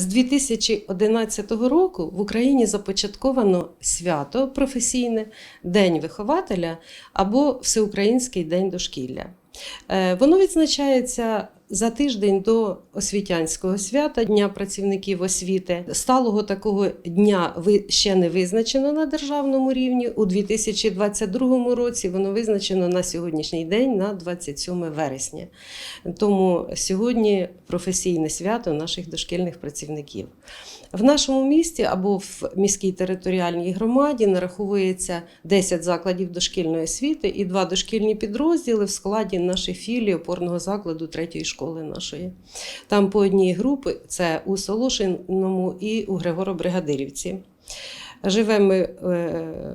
З 2011 року в Україні започатковано свято професійне День вихователя або Всеукраїнський день дошкілля. Е, Воно відзначається за тиждень до освітянського свята Дня працівників освіти. Сталого такого дня ще не визначено на державному рівні. У 2022 році воно визначено на сьогоднішній день на 27 вересня. Тому сьогодні професійне свято наших дошкільних працівників. В нашому місті або в міській територіальній громаді нараховується 10 закладів дошкільної освіти і два дошкільні підрозділи в складі нашої філії опорного закладу третьої школи нашої. Там по одній групі це у Солошиному і у Григоро-Бригадирівці. Живемо ми е,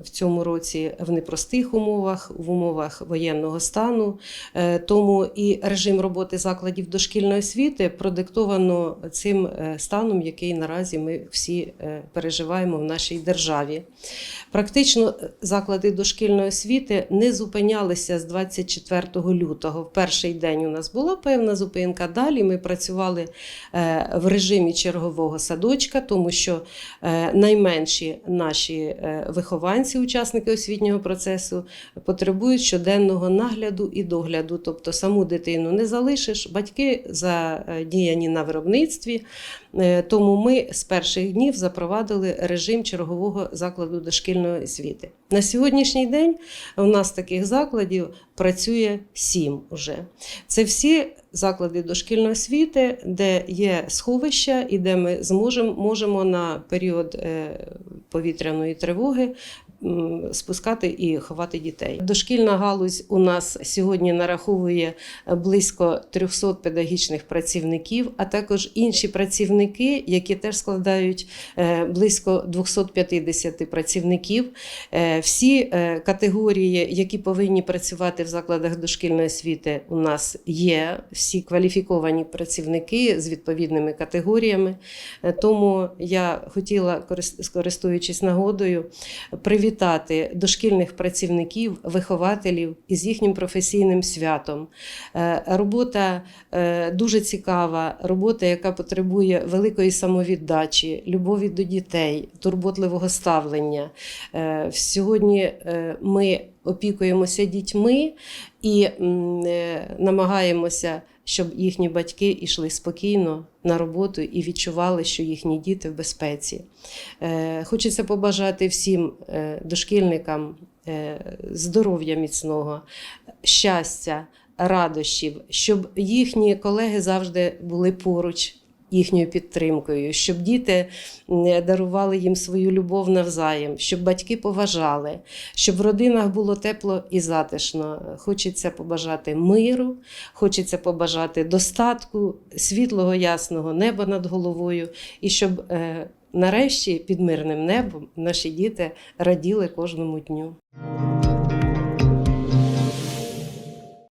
в цьому році в непростих умовах, в умовах воєнного стану. Е, Тому і режим роботи закладів дошкільної освіти продиктовано цим е, станом, який наразі ми всі переживаємо в нашій державі. Практично заклади дошкільної освіти не зупинялися з 24 лютого. В перший день у нас була певна зупинка. Далі ми працювали в режимі чергового садочка, тому що найменші наші е, вихованці, учасники освітнього процесу, потребують щоденного нагляду і догляду. Тобто саму дитину не залишиш, батьки задіяні на виробництві. Е, Тому ми з перших днів запровадили режим чергового закладу дошкільної освіти. На сьогоднішній день у нас таких закладів працює сім уже. Це всі заклади дошкільної освіти, де є сховища і де ми зможемо можемо на період е, повітряної тривоги спускати і ховати дітей. Дошкільна галузь у нас сьогодні нараховує близько 300 педагогічних працівників, а також інші працівники, які теж складають е, близько 250 працівників. Е, Всі е, категорії, які повинні працювати в закладах дошкільної освіти, у нас є. Всі кваліфіковані працівники з відповідними категоріями. Тому я хотіла, корис- скористуючись нагодою, привітати дошкільних працівників, вихователів із їхнім професійним святом. Е, Робота е, дуже цікава, робота, яка потребує великої самовіддачі, любові до дітей, турботливого ставлення. Е, Сьогодні ми опікуємося дітьми і е, намагаємося, щоб їхні батьки йшли спокійно на роботу і відчували, що їхні діти в безпеці. Е, Хочеться побажати всім е, дошкільникам здоров'я міцного, щастя, радощів, щоб їхні колеги завжди були поруч. Їхньою підтримкою, щоб діти дарували їм свою любов навзаєм, щоб батьки поважали, щоб в родинах було тепло і затишно. Хочеться побажати миру, хочеться побажати достатку, світлого, ясного неба над головою, і щоб е, нарешті під мирним небом наші діти раділи кожному дню.